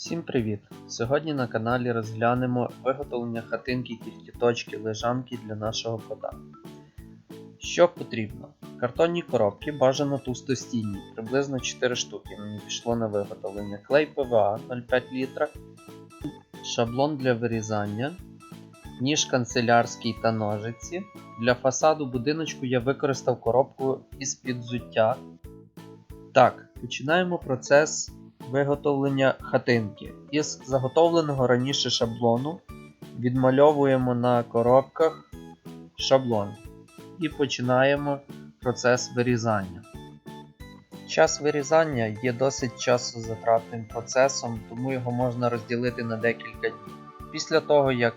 Всім привіт! Сьогодні на каналі розглянемо виготовлення хатинки кіфтіточки лежанки для нашого кота. Що потрібно? Картонні коробки бажано товстостійні, приблизно 4 штуки. Мені пішло на виготовлення. Клей ПВА 0,5 літра, шаблон для вирізання, ніж канцелярський та ножиці. Для фасаду будиночку я використав коробку із підзуття. Так, починаємо процес виготовлення хатинки. Із заготовленого раніше шаблону відмальовуємо на коробках шаблон і починаємо процес вирізання. Час вирізання є досить часозатратним процесом, тому його можна розділити на декілька днів. Після того, як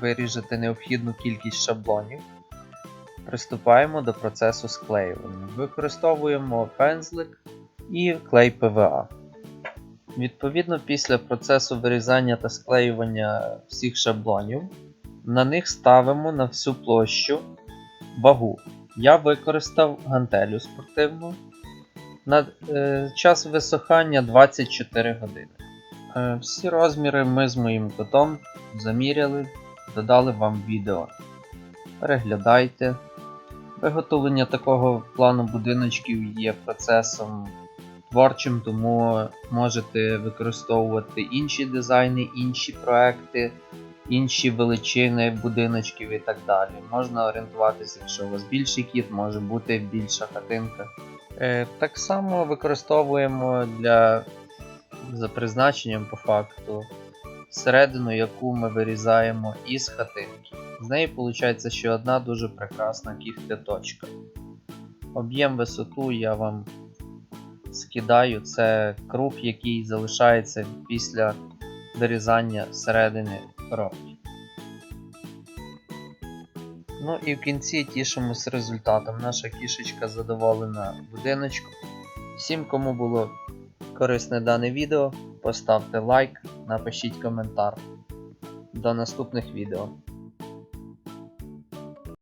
виріжете необхідну кількість шаблонів, приступаємо до процесу склеювання. Використовуємо пензлик і клей ПВА. Відповідно, після процесу вирізання та склеювання всіх шаблонів, на них ставимо на всю площу вагу. Я використав гантелю спортивну. На е, час висохання 24 години. Е, всі розміри ми з моїм котом заміряли, додали вам відео. Переглядайте. Виготовлення такого плану будиночків є процесом творчим, тому можете використовувати інші дизайни, інші проекти, інші величини будиночків і так далі. Можна орієнтуватися, якщо у вас більший кіт, може бути більша хатинка. Е, так само використовуємо для за призначенням по факту середину, яку ми вирізаємо із хатинки. З неї виходить ще одна дуже прекрасна кіхтеточка. Об'єм висоту я вам скидаю, це круг, який залишається після вирізання середини коробки. Ну і в кінці тішимось результатом. Наша кішечка задоволена будиночком. Всім, кому було корисне дане відео, поставте лайк, напишіть коментар. До наступних відео.